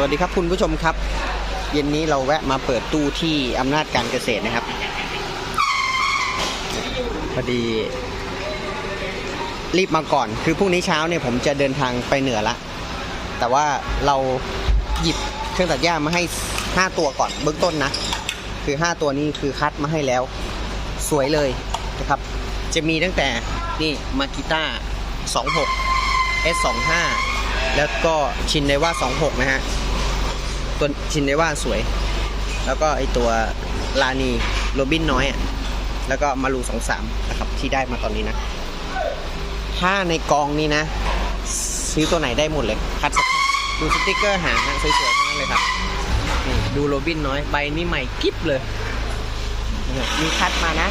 สวัสดีครับคุณผู้ชมครับ เย็นนี้เราแวะมาเปิดตู้ที่อำนาจการเกษตรนะครับพอดีรีบมาก่อน คือพรุ่งนี้เช้าเนี่ยผมจะเดินทางไปเหนือละ แต่ว่าเราหยิบเครื่องตัดหญ้ามาให้ 5 ตัวก่อนเบื้องต้นนะ คือ 5 ตัวนี้คือคัดมาให้แล้ว สวยเลยนะครับ จะมีตั้งแต่นี่มากิต้า26 S25 แล้วก็ชินเนว่า 26 นะฮะ ตัวชินเนว่าสวย แล้วก็ไอตัวลานีโรบินน้อยอะแล้วก็มารู23นะครับที่ได้มาตอนนี้นะ ถ้าในกองนี้นะ ซื้อตัวไหนได้หมดเลยคัดสักดูสติกเกอร์หางนะสวยๆทั้งนั้นเลยครับดูโรบินน้อยใบนี้ใหม่กิ๊บเลยมีคัดมานะ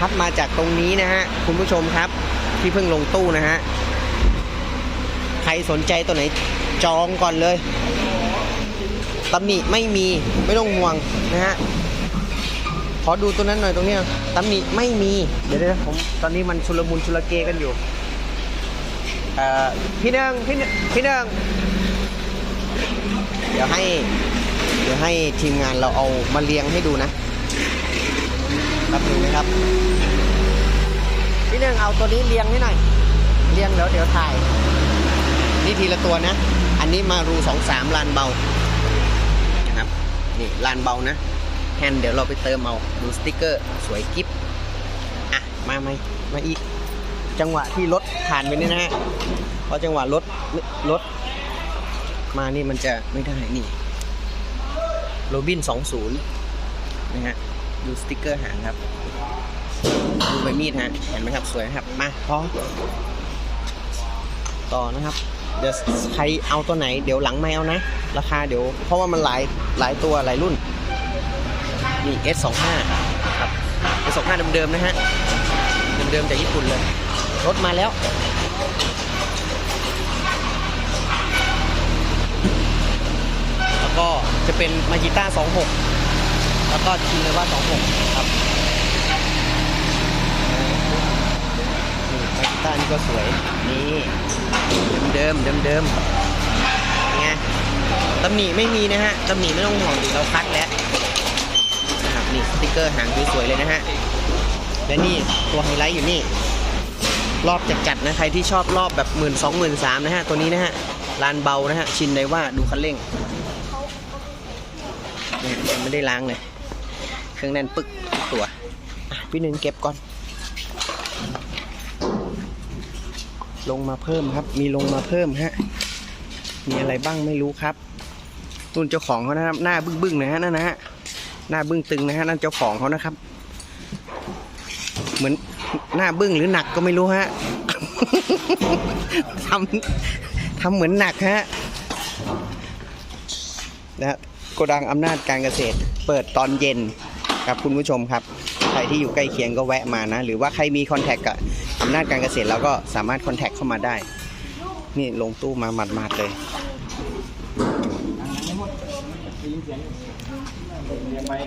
คัดมาจากตรงนี้นะฮะ คุณผู้ชมครับ ที่เพิ่งลงตู้นะฮะ ใครสนใจตัวไหนจองก่อนเลย ตำหนิไม่มีไม่ต้องห่วงนะฮะขอดูตัวนั้นหน่อยตรงเนี้ยตำหนิไม่มีเดี๋ยวเดี๋ยวผมตอนนี้มันชุลมุนชุลเกกันอยู่เอ่อพี่เนืองพี่เนืองพี่เนืองเดี๋ยวให้เดี๋ยวให้ทีมงานเราเอามาเรียงให้ดูนะแป๊บนึงนะครับ พี่เนืองเอาตัวนี้เรียงให้หน่อยเรียงแล้วเดี๋ยวถ่ายนี่ทีละตัวนะ อันนี้มารูสองสามลานเบา นี่ลานเบานะแฮนเดี๋ยวเราไปเติมเอาดูสติกเกอร์ สวยกิฟอะ มาไหมมาอีก จังหวะที่รถผ่านไปนี่นะฮะเพราะจังหวะรถรถ มานี่มันจะไม่ได้นี่โรบิน 20 นะฮะ ดูสติกเกอร์หางครับ ดูใบมีดฮะ เห็นไหมครับ สวยครับ มาพร้อม ต่อนะครับเดี๋ยวใครเอาตัวไหนเดี๋ยวหลังไม่เอานะ ราคาเดี๋ยว เพราะว่ามันหลายหลายตัวหลายรุ่นนี่ S25 ครับ S25 เดิมๆนะฮะเดิมๆจากญี่ปุ่นเลย รถมาแล้วแล้วก็จะเป็นมาจิต้า 26 แล้วก็ชินเลยว่า 26 ครับนี่มาจิ ต้านี่ก็สวย นี่เดิมเดิมเดิมๆไงตำหนิไม่มีนะฮะตำหนิไม่ต้องห่วงเราคัดแล้วนะครับนี่สติกเกอร์หางสวยๆเลยนะฮะและนี่ตัวไฮไลท์อยู่นี่ รอบจัดๆนะใครที่ชอบรอบแบบหมื่นสองหมื่นสามนะฮะตัวนี้นะฮะลานเบานะฮะชินได้ว่าดูคันเร่งเนี่ยยังไม่ได้ล้างเลย เครื่องแน่นปึกทุกตัวพี่หนึ่งเก็บก่อน ลงมาเพิ่มครับ มีลงมาเพิ่มฮะ มีอะไรบ้างไม่รู้ครับนุ่นเจ้าของเขานะครับ หน้าบึ้งๆนะฮะนั่นนะฮะ หน้าบึ้งตึงนะฮะนั่นเจ้าของเขานะครับ เหมือนหน้าบึ้งหรือหนักก็ไม่รู้ฮะทำทำเหมือนหนักฮะนะโกดังอำนาจการเกษตร เปิดตอนเย็นครับคุณผู้ชมครับ ใครที่อยู่ใกล้เคียงก็แวะมานะ หรือว่าใครมีคอนแทคกับ อำนาจการเกษตรเราก็สามารถคอนแทคเข้ามาได้ นี่ลงตู้มาหมาดๆเลย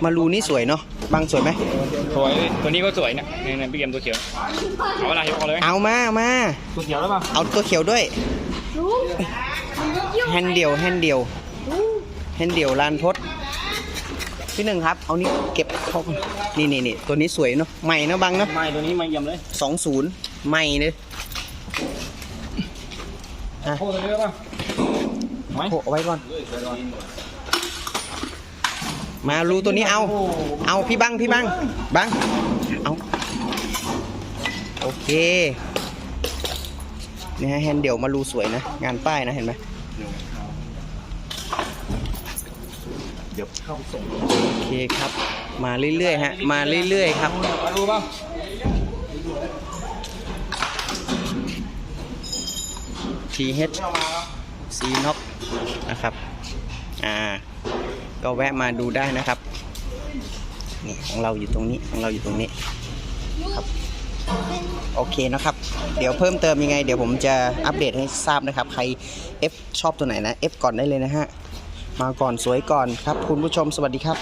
มารูนี่สวยเนาะบางสวยไหมสวยตัวนี้ก็สวยเนี่ยเนี่ยเนี่ยพี่เกมตัวเขียวเอาอะไรเอาเลยเอามาเอามาตัวเขียวแล้วป่ะเอาตัวเขียวด้วยลุงมันก็ยุ่งแฮนด์เดียวแฮนด์เดียวแฮนด์เดียวลานทศพี่หนึ่งครับ เอานี่เก็บเข้าก่อนนี่นี่นี่ตัวนี้สวยเนาะใหม่เนอะบังเนาะไม่ตัวนี้ไม่เยี่ยมเลยสองศูนย์ ใหม่เลยอะโค้ตัวนี้แล้วป่ะไหมโผเอาไว้ก่อน มารูตัวนี้เอา เอาพี่บังพี่บังบัง เอา โอเคนี่ฮะแฮนด์เดี่ยวมารูสวยนะ งานป้ายนะเห็นไหมเดี๋ยวเข้าส่งโอเคครับ มาเรื่อยๆฮะ มาเรื่อยๆครับมาดูป่ะ TH C n o c นะครับ อ่า ก็แวะมาดูได้นะครับ นี่ของเราอยู่ตรงนี้ ของเราอยู่ตรงนี้ครับ โอเคนะครับ เดี๋ยวเพิ่มเติมยังไง เดี๋ยวผมจะอัปเดตให้ทราบนะครับ ใคร F ชอบตัวไหนนะ F ก่อนได้เลยนะฮะ มาก่อนสวยก่อนครับ คุณผู้ชมสวัสดีครับ